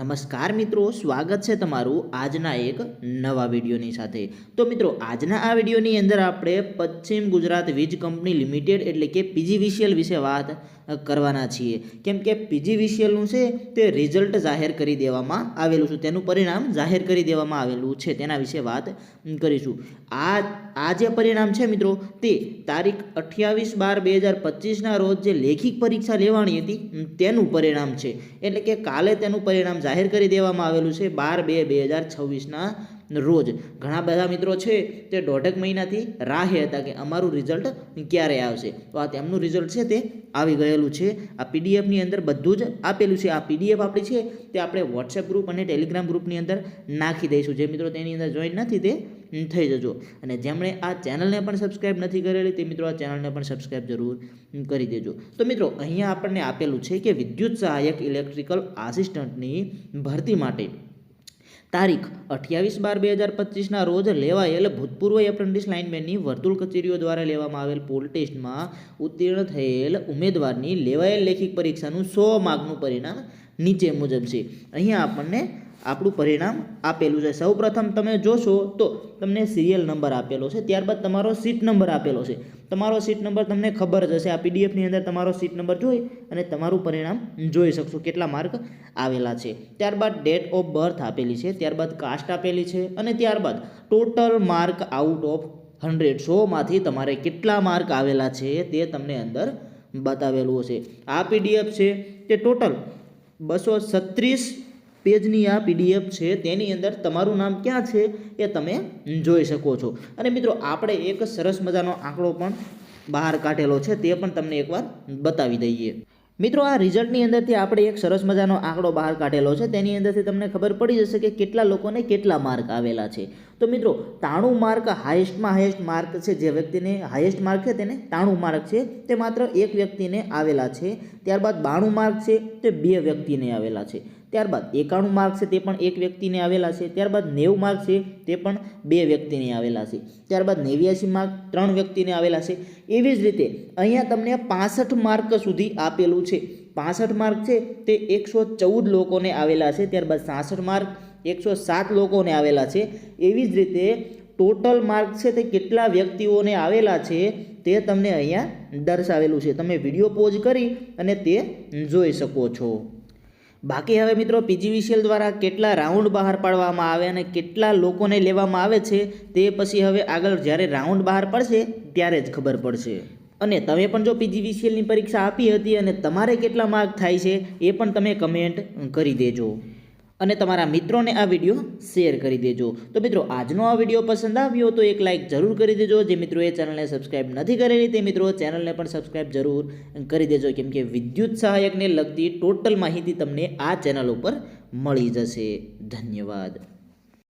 નમસ્કાર મિત્રો, સ્વાગત છે તમારું આજના એક નવા વિડીયોની સાથે. તો મિત્રો, આજના આ વિડીયોની અંદર આપણે પશ્ચિમ ગુજરાત વીજ કંપની લિમિટેડ એટલે કે પીજીવીસીએલ વિશે વાત કરવાના છીએ. કેમ કે પીજીવીસીએલનું છે તે રિઝલ્ટ જાહેર કરી દેવામાં આવેલું છે, તેનું પરિણામ જાહેર કરી દેવામાં આવેલું છે, તેના વિશે વાત કરીશું. આ આ જે પરિણામ છે મિત્રો, તે તારીખ અઠ્યાવીસ બાર બે હજાર પચીસના રોજ જે લેખિત પરીક્ષા લેવાની હતી, તેનું પરિણામ છે. એટલે કે કાલે તેનું પરિણામ જાહેર કરી દેવામાં આવેલું છે બાર બે બે હજાર છવ્વીસના રોજ. ઘણા બધા મિત્રો છે તે દોઢેક મહિનાથી રાહે હતા કે અમારું રિઝલ્ટ ક્યારે આવશે? તો આ તેમનું રિઝલ્ટ છે તે આવી ગયેલું છે. આ પીડીએફની અંદર બધું જ આપેલું છે. આ પીડીએફ આપણી છે તે આપણે વોટ્સએપ ગ્રુપ અને ટેલિગ્રામ ગ્રુપની અંદર નાખી દઈશું. જે મિત્રો તેની અંદર જોઈન નથી તે થઈ જજો. અને જેમણે આ ચેનલને પણ સબસ્ક્રાઈબ નથી કરેલી તે મિત્રો આ ચેનલને પણ સબસ્ક્રાઈબ જરૂર કરી દેજો. તો મિત્રો, અહીંયા આપણને આપેલું છે કે વિદ્યુત સહાયક ઇલેક્ટ્રિકલ આસિસ્ટન્ટની ભરતી માટે તારીખ અઠ્યાવીસ બાર બે હજાર પચીસના રોજ લેવાયેલ ભૂતપૂર્વ એપ્રેન્ટિસ લાઇનમેનની વર્તુળ કચેરીઓ દ્વારા લેવામાં આવેલ પોલ ટેસ્ટમાં ઉત્તીર્ણ થયેલ ઉમેદવારની લેવાયેલ લેખિત પરીક્ષાનું સો માર્કનું પરિણામ નીચે મુજબ છે. અહીંયા આપણને આપણું પરિણામ આપેલું છે. સૌપ્રથમ તમે જોશો તો તમને સિરિયલ નંબર આપેલો છે. ત્યારબાદ તમારો સીટ નંબર આપેલો છે. તમારો સીટ નંબર તમને ખબર જ હશે. આ પીડીએફની અંદર તમારો સીટ નંબર જોઈ અને તમારું પરિણામ જોઈ શકશો કેટલા માર્ક આવેલા છે. ત્યારબાદ ડેટ ઓફ બર્થ આપેલી છે. ત્યારબાદ કાસ્ટ આપેલી છે અને ત્યારબાદ total mark out of hundred સોમાંથી તમારે કેટલા માર્ક આવેલા છે તે તમને અંદર બતાવેલું હશે. આ પીડીએફ છે તે ટોટલ બસો છત્રીસ પેજની આ પીડીએફ છે, તેની અંદર તમારું નામ ક્યાં છે એ તમે જોઈ શકો છો. અને મિત્રો, આપણે એક સરસ મજાનો આંકડો પણ બહાર કાઢેલો છે, તે પણ તમને એકવાર બતાવી દઈએ. મિત્રો, આ રિઝલ્ટની અંદરથી આપણે એક સરસ મજાનો આંકડો બહાર કાઢેલો છે, તેની અંદરથી તમને ખબર પડી જશે કે કેટલા લોકોને કેટલા માર્ક આવેલા છે. તો મિત્રો, તાણું માર્ક હાઈએસ્ટમાં હાઈએસ્ટ માર્ક છે, જે વ્યક્તિને હાઈએસ્ટ માર્ક છે તેને તાણું માર્ક છે, તે માત્ર એક વ્યક્તિને આવેલા છે. ત્યારબાદ બાણું માર્ક છે, તે બે વ્યક્તિને આવેલા છે. ત્યારબાદ એકાણું માર્ક છે તે પણ એક વ્યક્તિને આવેલા છે. ત્યારબાદ નેવું માર્ક છે તે પણ બે વ્યક્તિને આવેલા છે. ત્યારબાદ નેવ્યાસી માર્ક ત્રણ વ્યક્તિને આવેલા છે. એવી જ રીતે અહીંયા તમને પાસઠ માર્ક સુધી આપેલું છે. પાસઠ માર્ક છે તે એકસો ચૌદ લોકોને આવેલા છે. ત્યારબાદ સાસઠ માર્ક એકસો સાત લોકોને આવેલા છે. એવી જ રીતે ટોટલ માર્ક છે તે કેટલા વ્યક્તિઓને આવેલા છે તે તમને અહીંયા દર્શાવેલું છે. તમે વીડિયો પોઝ કરી અને તે જોઈ શકો છો. બાકી હવે મિત્રો પીજીવીસીએલ દ્વારા કેટલા રાઉન્ડ બહાર પાડવામાં આવે અને કેટલા લોકોને લેવામાં આવે છે તે પછી હવે આગળ જ્યારે રાઉન્ડ બહાર પડશે ત્યારે જ ખબર પડશે. અને તમે પણ જો પીજીવીસીએલની પરીક્ષા આપી હતી અને તમારે કેટલા માર્ક થાય છે એ પણ તમે કમેન્ટ કરી દેજો. અને તમારા મિત્રોને આ વીડિયો શેર કરી દેજો. તો મિત્રો, આજનો આ વીડિયો પસંદ આવ્યો તો એક લાઇક જરૂર કરી દેજો. જે મિત્રોએ ચેનલને સબસ્ક્રાઇબ નથી કરેલી તે મિત્રો ચેનલને પણ સબસ્ક્રાઇબ જરૂર કરી દેજો. કેમ કે વિદ્યુત સહાયકને લગતી ટોટલ માહિતી તમને આ ચેનલ ઉપર મળી જશે. ધન્યવાદ.